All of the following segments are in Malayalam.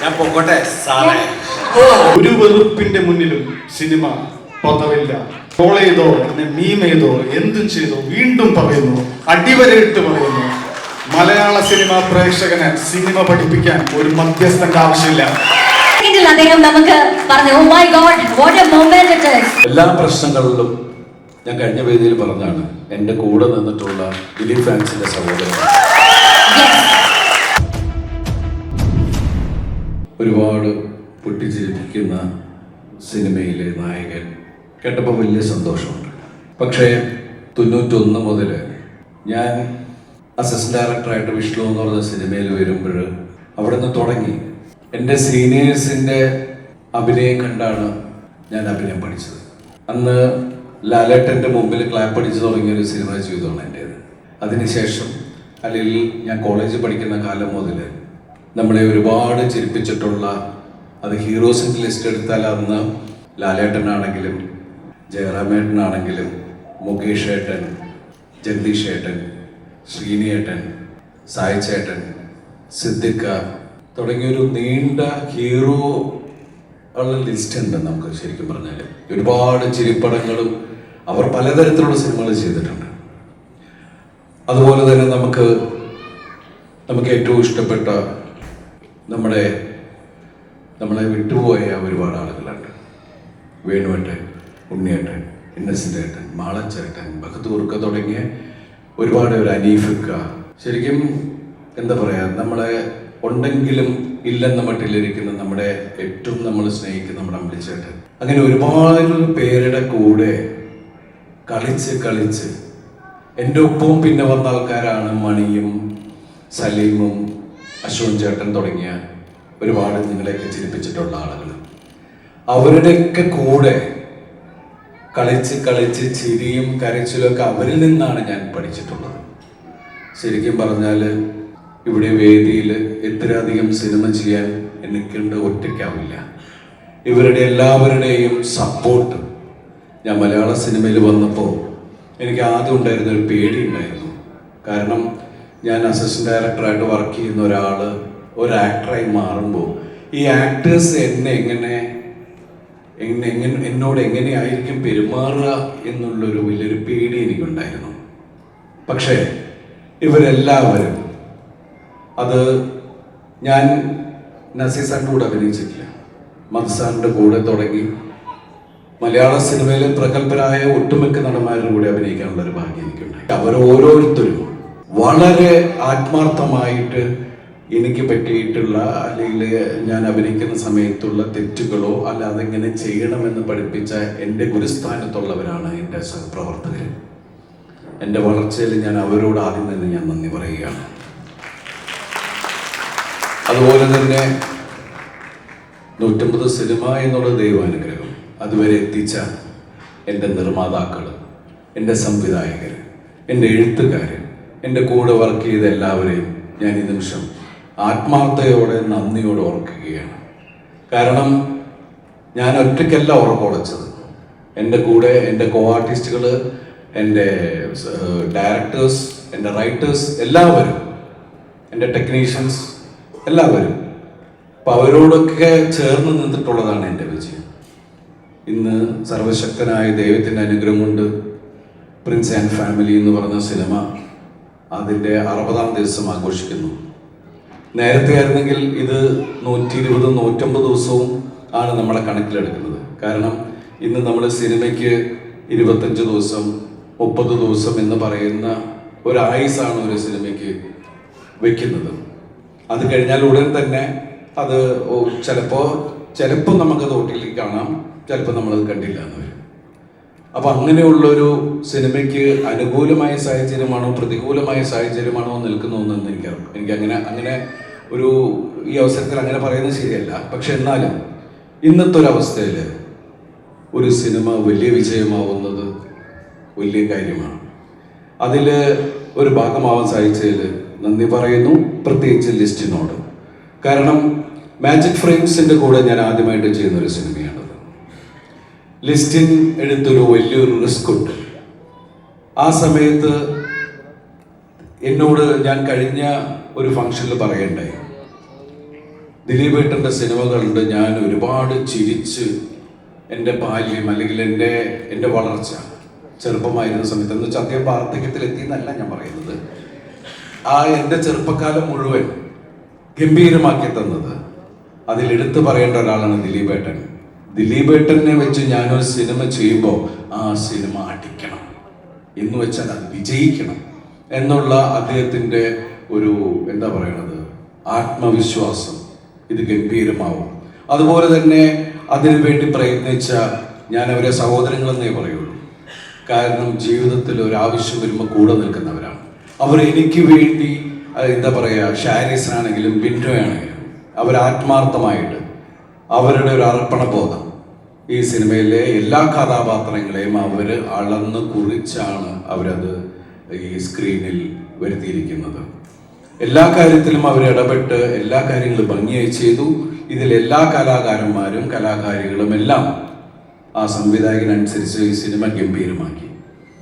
ഞാൻ പൊക്കോട്ടെ സാറേ. ഒരു വെറുപ്പിന്റെ മുന്നിലും സിനിമ പതവില്ല ട്രോൾ ചെയ്തോ എന്നെ മീം ചെയ്തോ എന്തും ചെയ്തോ വീണ്ടും പറയുന്നു അടിവരയിട്ട് പറയുന്നു. മലയാള സിനിമ പ്രേക്ഷകന് സിനിമ പഠിപ്പിക്കാൻ ഒരു മധ്യസ്ഥന്റെ ആവശ്യമില്ല. അദ്ദേഹം നമുക്ക് പറഞ്ഞു "Oh oh my god what a moment it is എല്ലാ പ്രശ്നങ്ങളിലും ഞാൻ കഴിഞ്ഞ വേദിയിൽ പറഞ്ഞാണ് എന്റെ കൂടെ നിന്നിട്ടുള്ള ദിലീപ് ഫാൻസിന്റെ സഹോദരൻ. ഒരുപാട് പൊട്ടിച്ചിരിപ്പിക്കുന്ന സിനിമയിലെ നായകൻ. കേട്ടപ്പോൾ വലിയ സന്തോഷമുണ്ട്. പക്ഷേ തൊണ്ണൂറ്റൊന്ന് മുതൽ ഞാൻ അസിസ്റ്റന്റ് ഡയറക്ടറായിട്ട് വിഷ്ണു എന്ന് പറഞ്ഞ സിനിമയിൽ വരുമ്പോൾ അവിടെ നിന്ന് തുടങ്ങി. എന്റെ സീനിയേഴ്സിന്റെ അഭിനയം കണ്ടാണ് ഞാൻ അഭിനയം പഠിച്ചത്. അന്ന് ലാലേട്ടന്റെ മുമ്പിൽ ക്ലാപ്പ് അടിച്ചു തുടങ്ങിയ ഒരു സിനിമ ജീവിതമാണ് എന്റേത്. അതിനുശേഷം അല്ലെങ്കിൽ ഞാൻ കോളേജിൽ പഠിക്കുന്ന കാലം മുതൽ നമ്മളെ ഒരുപാട് ചിരിപ്പിച്ചിട്ടുള്ള അത് ഹീറോസിന്റെ ലിസ്റ്റ് എടുത്താൽ അന്ന് ലാലേട്ടനാണെങ്കിലും ജയറാമേട്ടനാണെങ്കിലും മുകേഷ് ഏട്ടൻ ജഗദീഷ് ഏട്ടൻ ശ്രീനിയേട്ടൻ സായി ചേട്ടൻ സിദ്ദിഖ തുടങ്ങിയൊരു നീണ്ട ഹീറോ ഉള്ള ലിസ്റ്റ് ഉണ്ട് നമുക്ക് ശരിക്കും പറഞ്ഞാൽ ഒരുപാട് ചിരിപ്പടങ്ങളും അവർ പലതരത്തിലുള്ള സിനിമകൾ ചെയ്തിട്ടുണ്ട്. അതുപോലെ തന്നെ നമുക്ക് നമുക്ക് ഏറ്റവും ഇഷ്ടപ്പെട്ട നമ്മുടെ നമ്മളെ വിട്ടുപോയ ഒരുപാട് ആളുകളുണ്ട്. വേണുവേട്ടൻ ഉണ്ണിയേട്ടൻ ഇന്നസെന്റ് ഏട്ടൻ മാളച്ചേട്ടൻ ബഹദൂർക്ക തുടങ്ങിയ ഒരുപാട് ഒരു അനീഫിക്ക. ശരിക്കും എന്താ പറയുക നമ്മളെ ഉണ്ടെങ്കിലും ഇല്ലെന്ന മട്ടിലിരിക്കുന്ന നമ്മുടെ ഏറ്റവും നമ്മൾ സ്നേഹിക്കുന്ന നമ്മുടെ അമ്പിളിച്ചേട്ടൻ. അങ്ങനെ ഒരുപാട് പേരുടെ കൂടെ കളിച്ച് കളിച്ച് എന്റെ ഒപ്പവും പിന്നെ വന്ന ആൾക്കാരാണ് മണിയും സലീമും അശ്വൻ ചേട്ടൻ തുടങ്ങിയ ഒരുപാട് നിങ്ങളെയൊക്കെ ചിരിപ്പിച്ചിട്ടുള്ള ആളുകൾ. അവരുടെയൊക്കെ കൂടെ കളിച്ച് കളിച്ച് ചിരിയും കരച്ചിലും അവരിൽ നിന്നാണ് ഞാൻ പഠിച്ചിട്ടുള്ളത്. ശരിക്കും പറഞ്ഞാൽ ഇവിടെ വേദിയിൽ ഇത്രയധികം സിനിമ ചെയ്യാൻ എനിക്കുണ്ട് ഒറ്റയ്ക്കാവില്ല. ഇവരുടെ എല്ലാവരുടെയും സപ്പോർട്ട് ഞാൻ മലയാള സിനിമയിൽ വന്നപ്പോൾ എനിക്ക് ആദ്യം ഉണ്ടായിരുന്ന ഒരു പേടി ഉണ്ടായിരുന്നു. കാരണം ഞാൻ അസിസ്റ്റന്റ് ഡയറക്ടറായിട്ട് വർക്ക് ചെയ്യുന്ന ഒരാൾ ഒരു ആക്ടറായി മാറുമ്പോൾ ഈ ആക്ടേഴ്സ് എന്നെ എങ്ങനെ എങ്ങനെ എങ്ങനെ എന്നോട് എങ്ങനെയായിരിക്കും പെരുമാറുക എന്നുള്ളൊരു വലിയൊരു പേടി എനിക്കുണ്ടായിരുന്നു. പക്ഷേ ഇവരെല്ലാവരും അത് ഞാൻ നസീസാറിന്റെ കൂടെ അഭിനയിച്ചിട്ടില്ല. മത്സാറിന്റെ കൂടെ തുടങ്ങി മലയാള സിനിമയിലെ പ്രഗത്ഭരായ ഒട്ടുമിക്ക നടന്മാരുടെ കൂടെ അഭിനയിക്കാനുള്ള ഒരു ഭാഗ്യം എനിക്കുണ്ടായി. അവർ ഓരോരുത്തരും വളരെ ആത്മാർത്ഥമായിട്ട് എനിക്ക് പറ്റിയിട്ടുള്ള അല്ലെങ്കിൽ ഞാൻ അഭിനയിക്കുന്ന സമയത്തുള്ള തെറ്റുകളോ അല്ല അതെങ്ങനെ ചെയ്യണമെന്ന് പഠിപ്പിച്ച എന്റെ ഗുരുസ്ഥാനത്തുള്ളവരാണ് എന്റെ സഹപ്രവർത്തകർ. എന്റെ വളർച്ചയിൽ ഞാൻ അവരോട് ആദ്യം തന്നെ ഞാൻ നന്ദി പറയുകയാണ്. അതുപോലെ തന്നെ നൂറ്റമ്പത് സിനിമ എന്നുള്ള ദൈവാനുഗ്രഹം അതുവരെ എത്തിച്ച എന്റെ നിർമ്മാതാക്കൾ എന്റെ സംവിധായകർ എന്റെ എഴുത്തുകാർ എന്റെ കൂടെ വർക്ക് ചെയ്ത എല്ലാവരെയും ഞാൻ ഈ നിമിഷം ആത്മാർത്ഥതയോടെ നന്ദിയോടെ ഓർക്കുകയാണ്. കാരണം ഞാൻ ഒറ്റയ്ക്കല്ല ഉറക്കൊളച്ചത് എന്റെ കൂടെ എന്റെ കോ ആർട്ടിസ്റ്റുകൾ എന്റെ ഡയറക്ടേഴ്സ് എന്റെ റൈറ്റേഴ്സ് എല്ലാവരും എന്റെ ടെക്നീഷ്യൻസ് എല്ലാവരും അപ്പം അവരോടൊക്കെ ചേർന്ന് നിന്നിട്ടുള്ളതാണ് എന്റെ വിജയം. ഇന്ന് സർവശക്തനായ ദൈവത്തിന്റെ അനുഗ്രഹം കൊണ്ട് പ്രിൻസ് ആൻഡ് ഫാമിലി എന്ന് പറഞ്ഞ സിനിമ അതിന്റെ അറുപതാം ദിവസം ആഘോഷിക്കുന്നു. നേരത്തെ ആയിരുന്നെങ്കിൽ ഇത് നൂറ്റി ഇരുപത് നൂറ്റമ്പത് ദിവസവും ആണ് നമ്മളെ കണക്കിലെടുക്കുന്നത്. കാരണം ഇന്ന് നമ്മൾ സിനിമയ്ക്ക് ഇരുപത്തഞ്ച് ദിവസം മുപ്പത് ദിവസം എന്ന് പറയുന്ന ഒരു ആയുസാണ് ഒരു സിനിമയ്ക്ക് വെക്കുന്നത്. അത് കഴിഞ്ഞാൽ ഉടൻ തന്നെ അത് ചിലപ്പോൾ ചിലപ്പോൾ നമുക്കത് ഒട്ടിലേക്ക് കാണാം ചിലപ്പോൾ നമ്മളത് കണ്ടില്ല എന്ന് വരും. അപ്പൊ അങ്ങനെയുള്ളൊരു സിനിമയ്ക്ക് അനുകൂലമായ സാഹചര്യമാണോ പ്രതികൂലമായ സാഹചര്യമാണോ നിൽക്കുന്നതെന്ന് എനിക്ക് എനിക്ക് അങ്ങനെ അങ്ങനെ ഒരു ഈ അവസരത്തിൽ അങ്ങനെ പറയുന്നത് ശരിയല്ല. പക്ഷെ എന്നാലും ഇന്നത്തെ ഒരു അവസ്ഥയിൽ ഒരു സിനിമ വലിയ വിജയമാവുന്നത് വലിയ കാര്യമാണ്. അതിൽ ഒരു ഭാഗമാവാൻ സാധിച്ചതിൽ നന്ദി പറയുന്നു. പ്രത്യേകിച്ച് ലിസ്റ്റിനോട്. കാരണം മാജിക് ഫ്രെയിംസിന്റെ കൂടെ ഞാൻ ആദ്യമായിട്ട് ചെയ്യുന്ന ഒരു സിനിമയാണത് ലിസ്റ്റിൻ എടുത്തൊരു വലിയൊരു റിസ്ക് ഉണ്ട്. ആ സമയത്ത് എന്നോട് ഞാൻ കഴിഞ്ഞ ഒരു ഫംഗ്ഷനിൽ പറയണ്ടായി ദിലീപ് ഏട്ടന്റെ സിനിമകളുണ്ട് ഞാൻ ഒരുപാട് ചിരിച്ച് എന്റെ ബാല്യം അല്ലെങ്കിൽ എന്റെ എന്റെ വളർച്ച ചെറുപ്പമായിരുന്ന സമയത്ത് എന്ന് വെച്ചാൽ അദ്ദേഹം വാർദ്ധക്യത്തിലെത്തി എന്നല്ല ഞാൻ പറയുന്നത്. ആ എന്റെ ചെറുപ്പക്കാലം മുഴുവൻ ഗംഭീരമാക്കി തന്നത് അതിലെടുത്ത് പറയേണ്ട ഒരാളാണ് ദിലീപേട്ടൻ ദിലീപേട്ടനെ വെച്ച് ഞാനൊരു സിനിമ ചെയ്യുമ്പോൾ ആ സിനിമ അടിക്കണം. എന്ന് വെച്ചാൽ അത് വിജയിക്കണം എന്നുള്ള അദ്ദേഹത്തിന്റെ ഒരു എന്താ പറയണത് ആത്മവിശ്വാസം. ഇത് ഗംഭീരമാവും. അതുപോലെ തന്നെ അതിനു വേണ്ടി പ്രയത്നിച്ച ഞാൻ അവരെ സഹോദരങ്ങളെന്നേ പറയുള്ളൂ. കാരണം ജീവിതത്തിൽ ഒരു വരുമ്പോൾ കൂടെ നിൽക്കുന്നവരാണ്. അവർ എനിക്ക് വേണ്ടി എന്താ പറയുക ഷാരീസിനാണെങ്കിലും ബിൻഡോ ആണെങ്കിലും അവർ ആത്മാർത്ഥമായിട്ട് അവരുടെ ഒരു അർപ്പണബോധം. ഈ സിനിമയിലെ എല്ലാ കഥാപാത്രങ്ങളെയും അവർ അളന്ന് കുറിച്ചാണ് അവരത് ഈ സ്ക്രീനിൽ വരുത്തിയിരിക്കുന്നത്. എല്ലാ കാര്യത്തിലും അവർ ഇടപെട്ട് എല്ലാ കാര്യങ്ങളും ഭംഗിയായി ചെയ്തു. ഇതിൽ എല്ലാ കലാകാരന്മാരും കലാകാരികളും എല്ലാം ആ സംവിധായകനനുസരിച്ച് ഈ സിനിമ ഗംഭീരമാക്കി.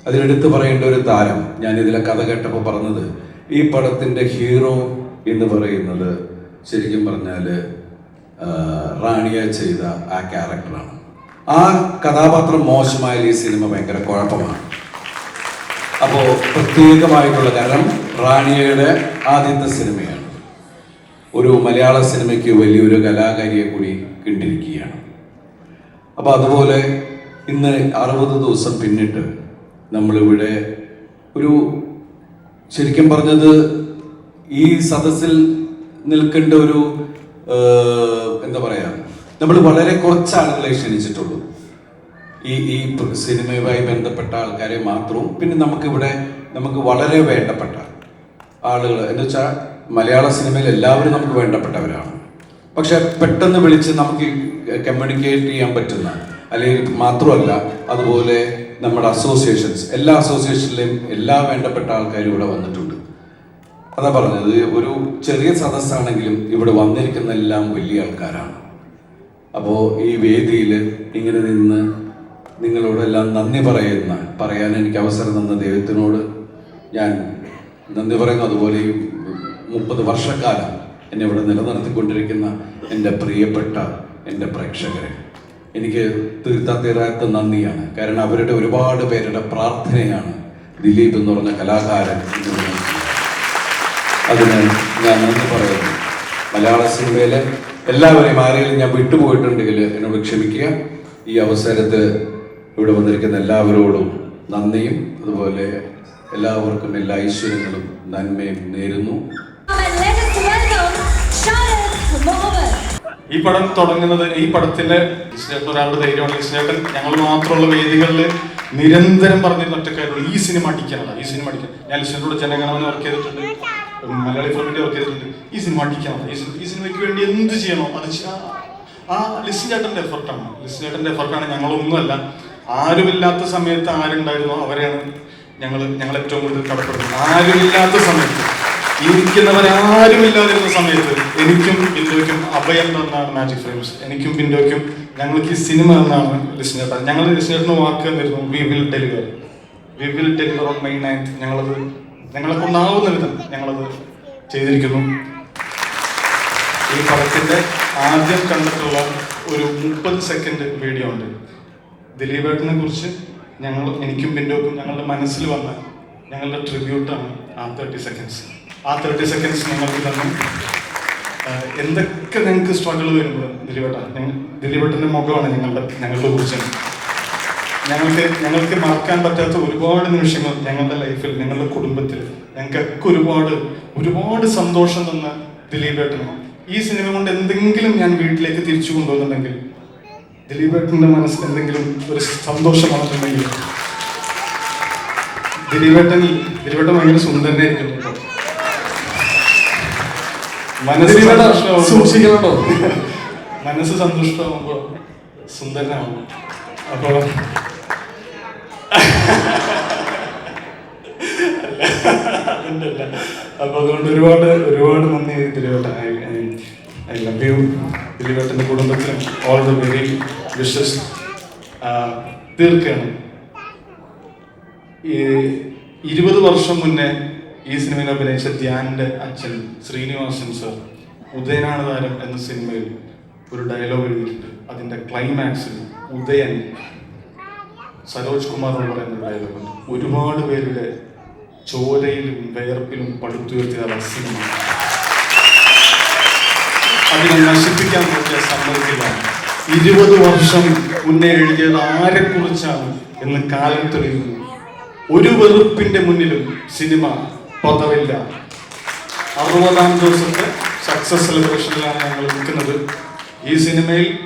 അതിലെടുത്ത് പറയേണ്ട ഒരു താരം ഞാൻ ഇതിലെ കഥ കേട്ടപ്പോൾ പറഞ്ഞത് ഈ പടത്തിന്റെ ഹീറോ എന്ന് പറയുന്നത് ശരിക്കും പറഞ്ഞാൽ റാണിയ ചെയ്ത ആ ക്യാരക്ടറാണ്. ആ കഥാപാത്രം മോശമായ ഈ സിനിമ ഭയങ്കര കുഴപ്പമാണ്. അപ്പോൾ പ്രത്യേകമായിട്ടുള്ള കാരണം റാണിയുടെ ആദ്യത്തെ സിനിമയാണ്. ഒരു മലയാള സിനിമയ്ക്ക് വലിയൊരു കലാകാരിയെ കൂടി കണ്ടിരിക്കുകയാണ്. അപ്പോൾ അതുപോലെ ഇന്ന് അറുപത് ദിവസം പിന്നിട്ട് നമ്മളിവിടെ ഒരു ശരിക്കും പറഞ്ഞത് ഈ സദസ്സിൽ നിൽക്കേണ്ട ഒരു എന്താ പറയാ നമ്മൾ വളരെ കുറച്ച് ആളുകളെ ക്ഷണിച്ചിട്ടുള്ളൂ. ഈ ഈ സിനിമയുമായി ബന്ധപ്പെട്ട ആൾക്കാരെ മാത്രവും പിന്നെ നമുക്കിവിടെ നമുക്ക് വളരെ വേണ്ടപ്പെട്ട ആളുകൾ. എന്ന് വെച്ചാൽ മലയാള സിനിമയിൽ എല്ലാവരും നമുക്ക് വേണ്ടപ്പെട്ടവരാണ്. പക്ഷെ പെട്ടെന്ന് വിളിച്ച് നമുക്ക് കമ്മ്യൂണിക്കേറ്റ് ചെയ്യാൻ പറ്റുന്ന അല്ലെങ്കിൽ മാത്രമല്ല അതുപോലെ നമ്മുടെ അസോസിയേഷൻസ് എല്ലാ അസോസിയേഷനിലെയും എല്ലാ വേണ്ടപ്പെട്ട ആൾക്കാരും ഇവിടെ വന്നിട്ടുണ്ട്. അതാ പറഞ്ഞത് ഒരു ചെറിയ സദസ്സാണെങ്കിലും ഇവിടെ വന്നിരിക്കുന്ന എല്ലാം വലിയ ആൾക്കാരാണ്. അപ്പോൾ ഈ വേദിയിൽ ഇങ്ങനെ നിന്ന് നിങ്ങളോടെല്ലാം നന്ദി പറയുന്ന പറയാൻ എനിക്ക് അവസരം തന്ന ദൈവത്തിനോട് ഞാൻ നന്ദി പറയുന്നു. അതുപോലെ ഈ മുപ്പത് വർഷക്കാലം എന്നെ ഇവിടെ നിലനിർത്തിക്കൊണ്ടിരിക്കുന്ന എന്റെ പ്രിയപ്പെട്ട എന്റെ പ്രേക്ഷകരെ എനിക്ക് തീർത്താ നന്ദിയാണ്. കാരണം അവരുടെ ഒരുപാട് പേരുടെ പ്രാർത്ഥനയാണ് ദിലീപ് എന്ന് പറഞ്ഞ കലാകാരൻ അതിന് ഞാൻ നന്ദി പറയുന്നു. മലയാള സിനിമയിലെ എല്ലാവരെയും ആരെങ്കിലും ഞാൻ വിട്ടുപോയിട്ടുണ്ടെങ്കിൽ എന്നോട് ക്ഷമിക്കുക. ഈ അവസരത്ത് ഇവിടെ വന്നിരിക്കുന്ന എല്ലാവരോടും നന്ദിയും അതുപോലെ എല്ലാവർക്കും എല്ലാ ഐശ്വര്യങ്ങളും നന്മയും നേരുന്നു. ഈ പടം തുടങ്ങുന്നത് ഈ പടത്തിന്റെ ഒരാളുടെ ധൈര്യമാണ് ചേട്ടൻ ഞങ്ങൾ മാത്രമുള്ള വേദികളിൽ നിരന്തരം പറഞ്ഞിരുന്ന ഒറ്റക്കാരുള്ളൂ ഈ സിനിമ അടിക്കാനുള്ള ഈ സിനിമ അടിക്കാൻ ഞാൻ ലിസ്നേട്ടോട് ജനഗണമന വർക്ക് ചെയ്തിട്ടുണ്ട്. മലയാളി ഫിലിമിന്റെ വർക്ക് ചെയ്തിട്ടുണ്ട്. ഈ സിനിമ അടിക്കണം. ഈ സിനിമ സിനിമയ്ക്ക് വേണ്ടി എന്ത് ചെയ്യണോ? അത് ആ- ലിസ്നേട്ടന്റെ എഫർട്ടാണ് ലിസ്നേട്ടന്റെ എഫർട്ടാണ് ഞങ്ങളൊന്നുമല്ല. ആരുമില്ലാത്ത സമയത്ത് ആരുണ്ടായിരുന്നോ? അവരെയാണ് ഞങ്ങൾ ഞങ്ങൾ ഏറ്റവും കൂടുതൽ കടപ്പെടുന്നത്. ആരുമില്ലാത്ത സമയത്ത്. ഇരിക്കുന്നവരാരുമില്ലാതിരുന്ന സമയത്ത് എനിക്കും ബിന്ദുവിനും അഭയം തന്നാണ് മാജിക് ഫ്രെയിംസ് എനിക്കും ബിന്ദുവിനും ഞങ്ങൾക്ക് ഈ സിനിമ എന്നാണ് ലിസ്നേട്ട ഞങ്ങൾ ലിസ്റ്റിനേട്ടന് വാക്ക് തന്നിരുന്നു we will deliver we will deliver on May ninth ഞങ്ങളത് ഞങ്ങളെ കൊണ്ടാവുന്ന വിധം ഞങ്ങളത് ചെയ്തിരിക്കുന്നു. ഈ പടത്തിന്റെ ആദ്യം കണ്ടിട്ടുള്ള ഒരു മുപ്പത് സെക്കൻഡ് വീഡിയോ ഉണ്ട്. ദിലീപേട്ടനെ കുറിച്ച് ഞങ്ങൾ എനിക്കും പിന്നോക്കും ഞങ്ങളുടെ മനസ്സിൽ വന്ന ഞങ്ങളുടെ ട്രിബ്യൂട്ടാണ് ആ തേർട്ടി സെക്കൻഡ്സ് ആ തേർട്ടി സെക്കൻഡ്സ് ഞങ്ങൾക്ക് തന്നെ. എന്തൊക്കെ ഞങ്ങൾക്ക് സ്ട്രഗിൾ വരുമ്പോൾ ദിലീപേട്ട? ദിലീപേട്ടന്റെ മുഖമാണ് ഞങ്ങളുടെ ഞങ്ങളുടെ കുറിച്ച്. ഞങ്ങൾക്ക് ഞങ്ങൾക്ക് മറക്കാൻ പറ്റാത്ത ഒരുപാട് നിമിഷങ്ങൾ ഞങ്ങളുടെ ലൈഫിൽ ഞങ്ങളുടെ കുടുംബത്തിൽ ഞങ്ങൾക്കൊക്കെ ഒരുപാട് ഒരുപാട് സന്തോഷം തന്ന ദിലീപേട്ടനാണ് ഈ സിനിമ കൊണ്ട് എന്തെങ്കിലും ഞാൻ വീട്ടിലേക്ക് തിരിച്ചു കൊണ്ടുവന്നിട്ടുണ്ടെങ്കിൽ ദിലീപേട്ടന്റെ മനസ്സിൽ എന്തെങ്കിലും ഒരു സന്തോഷം വന്നിട്ടുണ്ടെങ്കിൽ ദിലീപേട്ടൻ ദിലീപേട്ടൻ ഭയങ്കര സുന്ദരനായിരിക്കുന്നു കേട്ടോ. മനസ്സ് ദിലീപേട്ടാ, സന്തോഷമാവുമ്പോ- സൂക്ഷിക്കണം. മനസ്സ് സന്തുഷ്ടമാകുമ്പോൾ സുന്ദരനാവും അപ്പോ അല്ല. അപ്പൊ അതുകൊണ്ട് ഒരുപാട് ഒരുപാട് നന്ദി ദിലീപേട്ട ഐ ലവ് യു ദിലീപേട്ടന്റെ കുടുംബത്തിനും ഓൾ ദ വെരി വിഷസ് ഈ ഇരുപത് വർഷം മുന്നേ ഈ സിനിമയിൽ അഭിനയിച്ച ധ്യാനിന്റെ അച്ഛൻ ശ്രീനിവാസൻ സർ ഉദയനാണ് താരം എന്ന സിനിമയിൽ ഒരു ഡയലോഗ് എഴുതിയിട്ടുണ്ട്. അതിന്റെ ക്ലൈമാക്സിൽ ഉദയൻ സരോജ് കുമാർ എന്ന് പറയുന്ന ഒരു ഡയലോഗ് ഒരുപാട് പേരുടെ ചോരയിലും വേർപ്പിലും പടുത്തുയർത്തിയ സിനിമ. അതിനെ നശിപ്പിക്കാൻ പറ്റിയ സമ്മതിക്കില്ല ഇരുപത് വർഷം മുന്നേ എഴുതിയത് ആരെക്കുറിച്ചാണ് എന്ന് കാലം തെളിയുന്നു. ഒരു വെറുപ്പിന്റെ മുന്നിലും സിനിമ പതറില്ല. അറുപതാം ദിവസത്തെ സക്സസ് സെലിബ്രേഷനിലാണ് ഞങ്ങൾ നിൽക്കുന്നത്. ഈ സിനിമയിൽ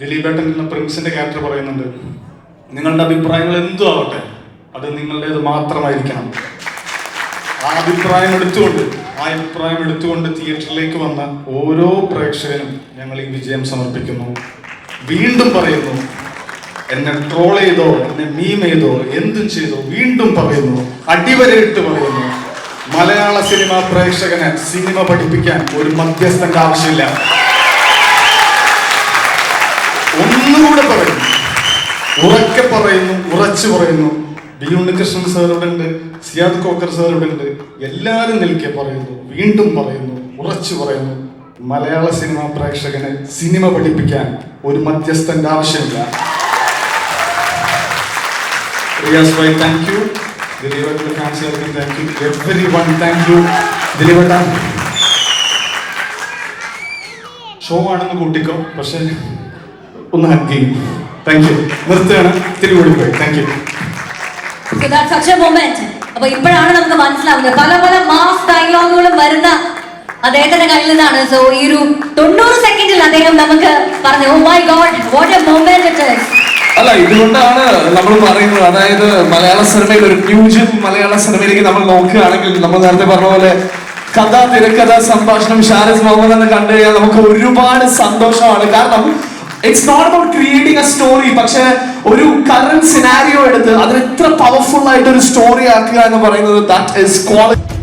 ദിലീപേട്ടൻ എന്ന പ്രിൻസിന്റെ ക്യാരക്ടർ പറയുന്നുണ്ട്. നിങ്ങളുടെ അഭിപ്രായങ്ങൾ എന്തും ആവട്ടെ അത് നിങ്ങളുടേത് മാത്രമായിരിക്കണം. ആ അഭിപ്രായം എടുത്തുകൊണ്ട് ആ അഭിപ്രായം എടുത്തുകൊണ്ട് തിയേറ്ററിലേക്ക് വന്ന ഓരോ പ്രേക്ഷകനും ഞങ്ങൾ ഈ വിജയം സമർപ്പിക്കുന്നു. വീണ്ടും പറയുന്നു എന്നെ ട്രോൾ ചെയ്തോ എന്നെ മീം ചെയ്തോ എന്തും ചെയ്തോ വീണ്ടും പറയുന്നു അടിവരയിട്ട് പറയുന്നു. മലയാള സിനിമ പ്രേക്ഷകന് സിനിമ പഠിപ്പിക്കാൻ ഒരു മധ്യസ്ഥന്റെ ആവശ്യമില്ല. ഒന്നുകൂടെ പറയുന്നു ഉറക്കെ പറയുന്നു ഉറച്ചു പറയുന്നു. ബി ഉണ്ണികൃഷ്ണൻ സാർ ഇവിടെ ഉണ്ട് സിയാദ് കോക്കർ സാർ ഇവിടെ ഉണ്ട്. എല്ലാവരും നിൽക്കെ പറയുന്നു വീണ്ടും പറയുന്നു ഉറച്ചു പറയുന്നു. മലയാള സിനിമ പ്രേക്ഷകന് സിനിമ പഠിപ്പിക്കാൻ ഒരു മധ്യസ്ഥന്റെ ആവശ്യമില്ല. റിയാസ് ബൈ താങ്ക് യു ദിലീപേട്ടൻ ഫാൻസുകാർക്കും thank you everyone thank you show ആണെന്ന് കൂട്ടിക്കോ പക്ഷെ ഒന്ന് ഹഗ് താങ്ക് യു നിർത്തുകയാണ് താങ്ക് യു അപ്പൊ ഇപ്പോഴാണ് നമുക്ക് മനസ്സിലാവുന്നത്. പല പല മാസ് ഡയലോഗുകളും വരുന്ന അദ്ദേഹത്തിന്റെ കയ്യിൽ നിന്നാണ്. സോ ഈ ഒരു തൊണ്ണൂറ് സെക്കൻഡിൽ അദ്ദേഹം നമുക്ക് പറഞ്ഞു "Oh oh my god what അല്ല ഇതുകൊണ്ടാണ് നമ്മൾ പറയുന്നത്. അതായത് മലയാള സിനിമയിൽ ഒരു ന്യൂജൻ മലയാള സിനിമയിലേക്ക് നമ്മൾ നോക്കുകയാണെങ്കിൽ നമ്മൾ നേരത്തെ പറഞ്ഞ പോലെ കഥ തിരക്കഥ സംഭാഷണം ഷാരിസ് മുഹമ്മദ് എന്ന് കണ്ടു കഴിഞ്ഞാൽ നമുക്ക് ഒരുപാട് സന്തോഷമാണ്. കാരണം it's not about creating a story പക്ഷെ ഒരു കറന്റ് സിനാരിയോ എടുത്ത് അതിന് എത്ര പവർഫുൾ ആയിട്ട് ഒരു സ്റ്റോറി ആക്കുക എന്ന് പറയുന്നത് ദാറ്റ് ഇസ് ക്വാളിറ്റി